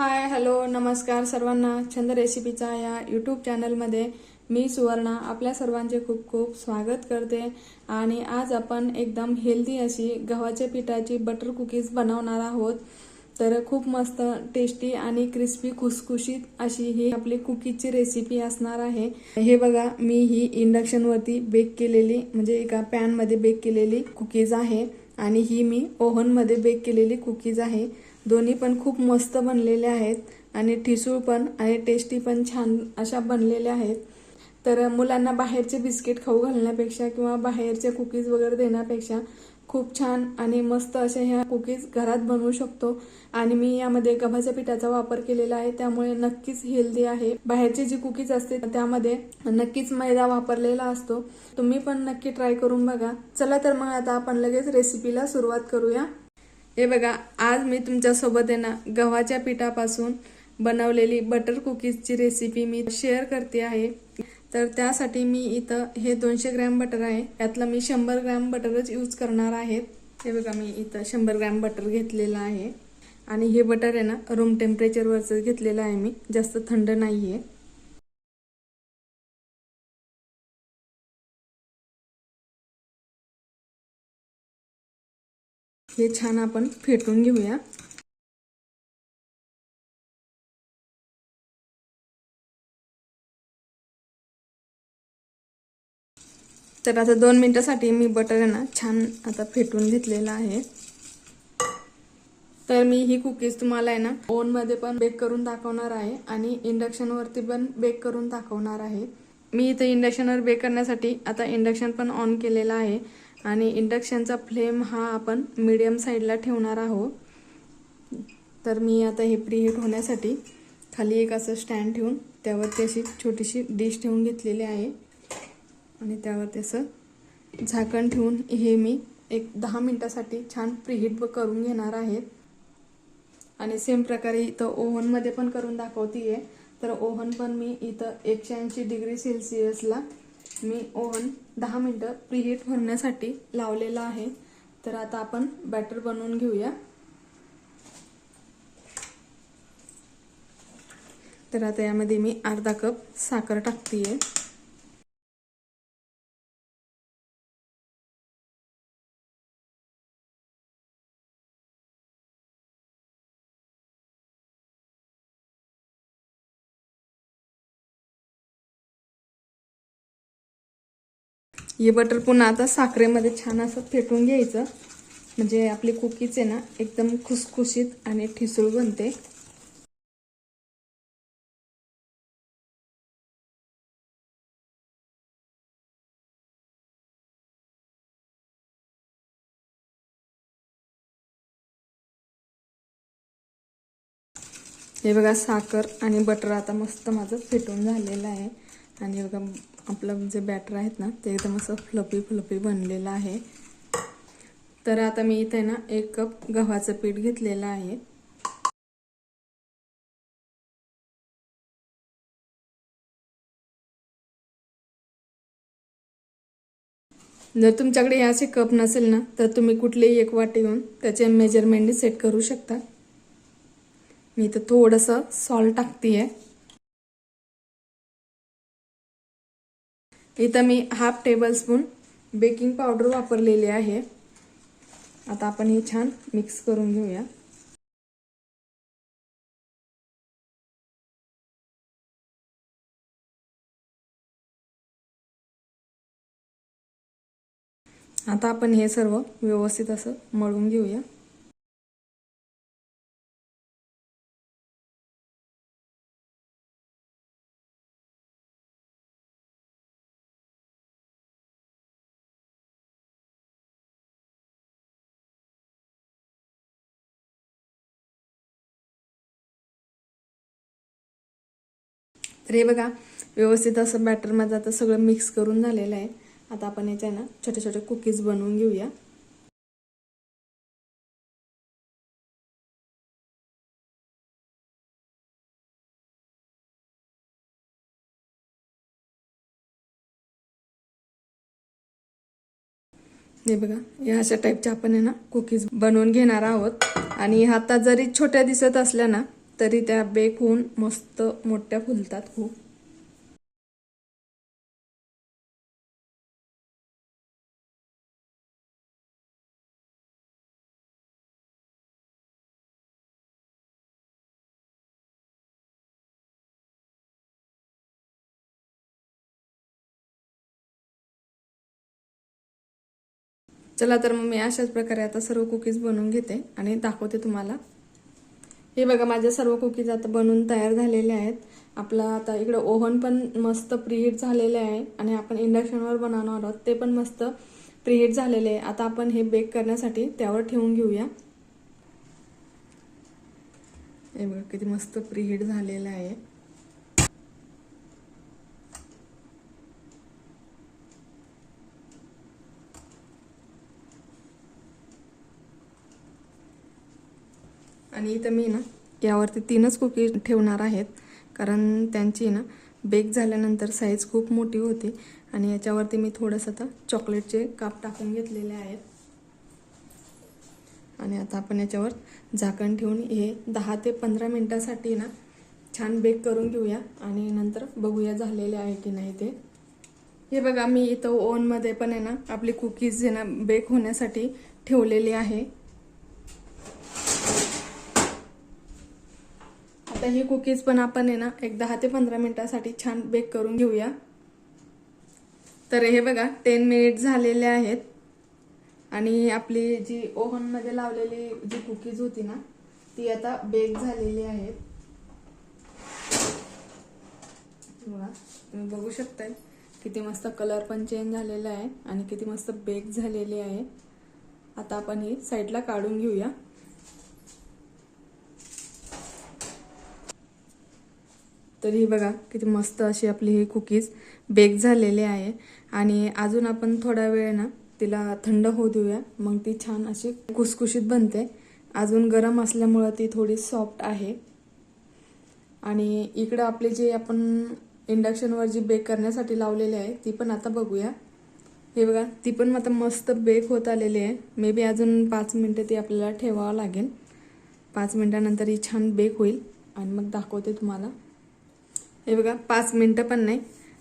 Hi hello नमस्कार सर्वांना. छंद रेसिपीचा या यूट्यूब चॅनलमध्ये मी सुवर्णा आपल्या सर्वांचे खूप खूप स्वागत करते. आणि आज आपण एकदम हेल्दी अशी गव्हाच्या पिठाची बटर कुकीज बनवणार आहोत. तर खूप मस्त टेस्टी आणि क्रिस्पी खुसखुशीत अशी ही आपली कुकीजची रेसिपी असणार आहे. हे बघा मी ही इंडक्शनवरती बेक केलेली म्हणजे एका पॅनमध्ये बेक केलेली कुकीज आहे. आणि ही मी ओव्हनमध्ये बेक केलेली कुकीज आहे. दोन्ही पण खूप मस्त बनलेले आहेत आणि ठिसूळ पण आणि टेस्टी पण छान अशा बनलेल्या आहेत. तर मुलांना बाहेरचे बिस्किट खाऊ घालण्यापेक्षा किंवा बाहेरचे कुकीज वगैरे देण्यापेक्षा खूप छान आणि मस्त अशा ह्या कुकीज घरात बनवू शकतो. आणि मी यामध्ये गव्हाच्या पिठाचा वापर केलेला आहे त्यामुळे नक्कीच हेल्दी आहे. बाहेरची जी कुकीज असते त्यामध्ये नक्कीच मैदा वापरलेला असतो. तुम्ही पण नक्की ट्राय करून बघा. चला तर मग आता आपण लगेच रेसिपीला सुरुवात करूया. हे बघा आज मी तुमच्यासोबत आहे ना गव्हाच्या पिठापासून बनवलेली बटर कुकीजची रेसिपी मी शेअर करते आहे. तर त्यासाठी मी इथं हे दोनशे ग्रॅम बटर आहे. यातलं मी शंभर ग्रॅम बटरच यूज करणार आहेत हे बघा मी इथं शंभर ग्रॅम बटर घेतलेलं आहे. आणि हे बटर आहे ना रूम टेम्परेचरवरचं घेतलेलं आहे मी. जास्त थंड नाही आहे हे छान आपण फेटून घेऊया. तर आता दोन मिनटासाठी मी बटर आहे ना छान आता फेटून घेतलेलं आहे. तर मी ही कुकीज तुम्हाला आहे ना ओव्हनमध्ये पण बेक करून दाखवणार आहे आणि इंडक्शनवरती पण बेक करून दाखवणार आहे. मी इथं इंडक्शनवर बेक करण्यासाठी आता इंडक्शन पण ऑन केलेलं आहे. आणि इंडक्शनचा फ्लेम हा आपण मीडियम साईडला ठेवणार आहोत. तर मी आता हे प्रीहीट होण्यासाठी खाली एक असं स्टँड ठेवून त्यावरती अशी छोटीशी डिश ठेवून घेतलेली आहे. आणि त्यावरती असं झाकण ठेवून हे मी एक दहा मिनटासाठी छान प्रीहीट करून घेणार आहेत आणि सेम प्रकारे इथं ओव्हनमध्ये पण करून दाखवती आहे तर ओव्हन पण मी इथं एकशे ऐंशी डिग्री सेल्सिअसला मी ओव्हन दहा मिनटं प्रीहीट होण्यासाठी लावलेला आहे. तर आता आपण बॅटर बनवून घेऊया. तर आता यामध्ये मी अर्धा कप साखर टाकते आहे हे बटर पुन्हा आता साखरेमध्ये छान असं फेटून घ्यायचं. म्हणजे आपली कुकीज आहे ना एकदम खुसखुशीत आणि ठिसूळ बनते. हे बघा साखर आणि बटर आता मस्त माझं फेटून झालेलं आहे. आणि बघा आपलं जे बॅटर आहेत ना ते एकदम असं फ्लपी फ्लपी बनलेलं आहे. तर आता मी इथे ना एक कप गव्हाचं पीठ घेतलेलं आहे. जर तुमच्याकडे हे असे कप नसेल ना तर तुम्ही कुठलेही एक वाटी घेऊन त्याचे मेजरमेंट सेट करू शकता. मी इथं थोडंसं सॉल्ट टाकते आहे इथं मी half tablespoon baking powder वापरलेली आहे. आता आपण हे छान मिक्स करून घेऊया. आता आपण हे सर्व व्यवस्थित असं मळून घेऊया. तर हे बघा व्यवस्थित असं बॅटर माझं आता सगळं मिक्स करून झालेलं आहे. आता आपण याच्या ना छोटे छोटे कुकीज बनवून घेऊया. हे बघा या अशा टाईपच्या आपण आहे ना कुकीज बनवून घेणार आहोत. आणि हातात जरी छोट्या दिसत असल्या ना तरी त्या बेक होऊन मस्त मोठ्या फुलतात खूप. चला तर मग मी अशाच प्रकारे आता सर्व कुकीज बनवून घेते आणि दाखवते तुम्हाला. हे बघा माझ्या सर्व कुकीज आता बनवून तयार झालेले आहेत. आपला आता इकडे ओव्हन पण मस्त प्रीहीट झालेले आहे आणि आपण इंडक्शनवर बनवणार आहोत. ते पण मस्त प्रीहीट झालेले आहे. आता आपण हे बेक करण्यासाठी त्यावर ठेवून घेऊया. हे बघा किती मस्त प्रीहीट झालेलं आहे. आणि इथं मी ना यावरती तीनच कुकी ठेवणार आहेत. कारण त्यांची ना बेक झाल्यानंतर साईज खूप मोठी होती. आणि याच्यावरती मी थोडंसं आता चॉकलेटचे काप टाकून घेतलेले आहेत. आणि आता आपण याच्यावर झाकण ठेवून हे दहा ते पंधरा मिनटासाठी ना छान बेक करून घेऊया. आणि नंतर बघूया झालेले आहे की नाही ते. हे बघा मी इथं ओनमध्ये पण आहे ना आपली कुकीज आहे ना बेक होण्यासाठी ठेवलेली आहे. ही कुकीज पण आपण आहे ना एक दहा ते पंधरा मिनिटासाठी छान बेक करून घेऊया. तर हे बघा टेन मिनिट झालेले आहेत. आणि आपली जी ओव्हनमध्ये लावलेली जी कुकीज होती ना ती आता बेक झालेली आहेत. बघा तुम्ही बघू शकताय किती मस्त कलर पण चेंज झालेला आहे आणि किती मस्त बेक झालेली आहे. आता आपण ही साईडला काढून घेऊया. तर ही बघा किती मस्त अशी आपली ही कुकीज बेक झालेली आहे. आणि अजून आपण थोडा वेळ ना तिला थंड होऊ देऊया. मग ती छान अशी कुसकुशीत बनते. अजून गरम असल्यामुळं ती थोडी सॉफ्ट आहे. आणि इकडं आपले जे आपण इंडक्शनवर जी बेक करण्यासाठी लावलेली आहे ती पण आता बघूया. हे बघा ती पण आता मस्त बेक होत आलेली आहे. मे बी अजून पाच मिनटं ती आपल्याला ठेवावं लागेल. पाच मिनटानंतर ही छान बेक होईल. आणि मग दाखवते तुम्हाला. हे बघा पाच मिनटं पण नाही.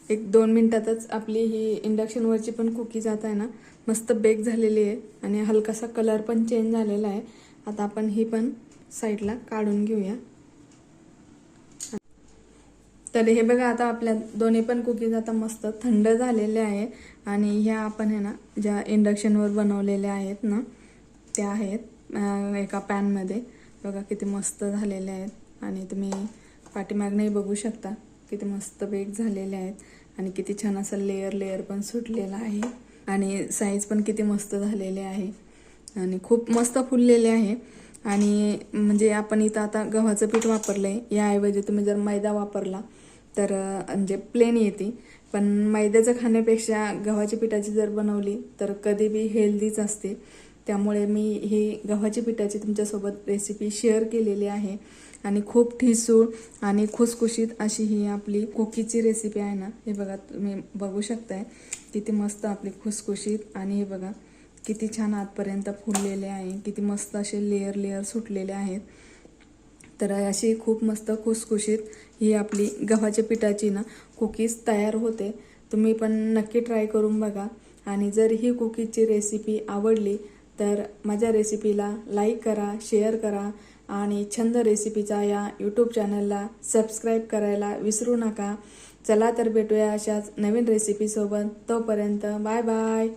एक दोन मिनटातच आपली ही इंडक्शनवरची पण कुकी जात आहे ना. मस्त बेक झालेली आहे आणि हलकासा कलर पण चेंज झालेला आहे. आता आपण ही पण साईडला काढून घेऊया. तर हे बघा आता आपल्या दोन्ही पण कुकीज आता मस्त थंड झालेल्या आहे. आणि ह्या आपण आहे ना ज्या इंडक्शनवर बनवलेल्या आहेत ना त्या आहेत एका पॅनमध्ये बघा किती मस्त झालेल्या आहेत. आणि तुम्ही पाठीमागनंही बघू शकता. किती मस्त बेक झालेले आहेत आणि किती छान असं लेअर लेअर पण सुटलेलं आहे. आणि साईज पण किती मस्त झालेले आहे. आणि खूप मस्त फुललेले आहे. आणि म्हणजे आपण इथं आता गव्हाचं पीठ वापरलं आहे याऐवजी तुम्ही जर मैदा वापरला तर म्हणजे प्लेन येते. पण मैद्याचं खाण्यापेक्षा गव्हाच्या पिठाची जर बनवली तर कधी बी हेल्दीच असते. त्यामुळे मी ही गव्हाची पिठाची तुमच्यासोबत रेसिपी शेअर केलेली आहे. आणि खूप ठिसूळ आणि खुसखुशीत अशी ही आपली कुकीची रेसिपी आहे ना हे बघा तुम्ही बघू शकताय. किती मस्त आपली खुसखुशीत आणि हे बघा किती छान आतपर्यंत फुललेले आहे किती मस्त असे लेअर लेअर सुटलेले आहेत. तर अशी खूप मस्त खुसखुशीत ही आपली गव्हाच्या पिठाची ना कुकीज तयार होते. तुम्ही पण नक्की ट्राय करून बघा. आणि जर ही कुकीजची रेसिपी आवडली तर माझ्या रेसिपीला लाईक करा शेअर करा. आणि छंद रेसिपीचा या यूट्यूब चॅनलला सबस्क्राईब करायला विसरू नका. चला तर भेटूया अशाच नवीन रेसिपीसोबत तोपर्यंत बाय बाय